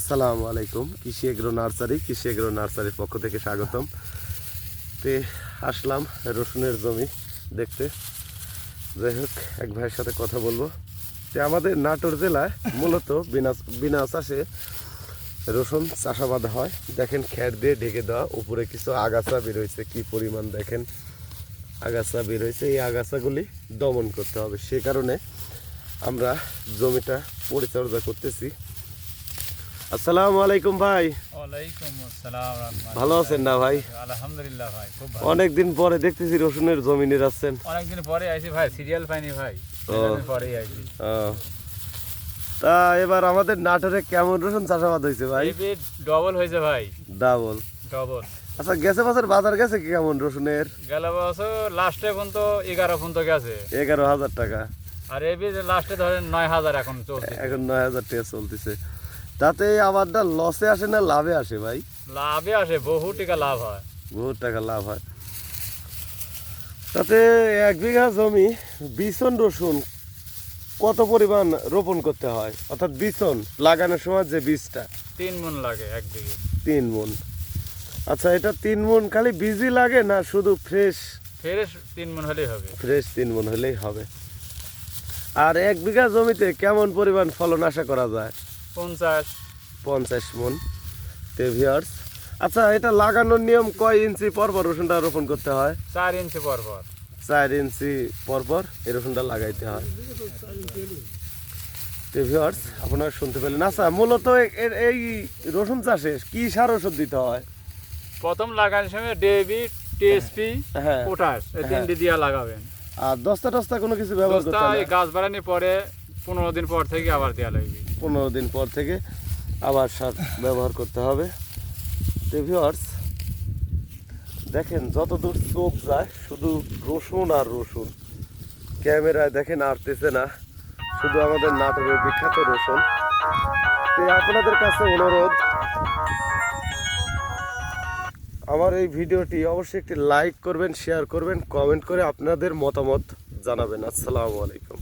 আসসালামু আলাইকুম, কৃষি এগ্রো নার্সারি, কৃষি এগ্রো নার্সারির পক্ষ থেকে স্বাগতম। তে আসলাম রসুনের জমি দেখতে। যাই হোক, এক ভাইয়ের সাথে কথা বলব। তে আমাদের নাটোর জেলায় মূলত বিনা বিনা চাষে রসুন চাষাবাদ হয়। দেখেন খ্যার দিয়ে ঢেকে দেওয়া, উপরে কিছু আগাছা বের হয়েছে। কি পরিমাণ দেখেন আগাছা বের হয়েছে। এই আগাছাগুলি দমন করতে হবে। সে কারণে আমরা জমিটা পরিচর্যা করতেছি। আসসালামু আলাইকুম ভাই। ভালো আছেন না ভাই? আলহামদুলিল্লাহ ভাই খুব ভালো। অনেকদিন পরে দেখতেছি রসুনের জমি নিরাচ্ছেন অনেকদিন পরে আইছি ভাই সিরিয়াল পাইনি ভাই। পরেই আইছি। তা এবার আমাদের নাটোরে কেমন রসুন চাষাবাদ হয়েছে ভাই? ডবল হয়েছে ভাই। ডাবল ডবল আচ্ছা গেছে বছর বাজার গেছে কি কেমন রসুনের? গেল বছর লাস্টে পর্যন্ত এগারো পর্যন্ত গেছে। এগারো হাজার টাকা। আর এই বেড লাস্টে ধরেন নয় হাজার এখন চলছে। এখন নয় হাজার টাকা চলতেছে। তাতে আবারটা লসে আসে না লাভে আসে ভাই? লাভে আসে বহু টাকা লাভ হয়। বহু টাকা লাভ হয়। তাতে এক বিঘা জমি বিছন রসুন কত পরিমাণ রোপণ করতে হয়? অর্থাৎ বিছন লাগানোর সময় যে বীজটা। তিন মন লাগে একদিকে তিন মন। আচ্ছা এটা তিন মন খালি বীজই লাগে না শুধু ফ্রেশ ফ্রেশ তিন মন হলেই হবে। ফ্রেশ তিন মন হলেই হবে। আর এক বিঘা জমিতে কেমন পরিমাণ ফলন আশা করা যায়? পঞ্চাশ। পঞ্চাশ মন। টেভিয়ার্স আচ্ছা এটা লাগানোর নিয়ম কয় ইঞ্চি পর পর রসুনটা রোপণ করতে হয়? চার ইঞ্চি পর পর চার ইঞ্চি পর পর এই রসুনটা লাগাইতে হয়। টেভিয়ার্স আপনারা শুনতে পেলেন। আচ্ছা মূলত এই রসুন চাষে কি সার ওষুধ দিতে হয়? প্রথম লাগানোর সময় ডেবি টিএসপি হ্যাঁ পটাশ এই তিনটি দিয়া লাগাবেন। আর দস্তা টস্তা কোনো কিছু ব্যবহার করতে হয় গাছ বাড়ানোর পরে পনেরো দিন পর থেকে আবার দেওয়া লাগবে। পনেরো দিন পর থেকে আবার সার ব্যবহার করতে হবে। টেভিয়ার্স দেখেন যত দূর চোখ যায়, শুধু রসুন আর রসুন। ক্যামেরায় দেখেন আরতেছে না, শুধু আমাদের নাটোরের বিখ্যাত রসুন। আপনাদের কাছে অনুরোধ, আমার এই ভিডিওটি অবশ্যই একটি লাইক করবেন শেয়ার করবেন কমেন্ট করে আপনাদের মতামত জানাবেন। আসসালামু আলাইকুম।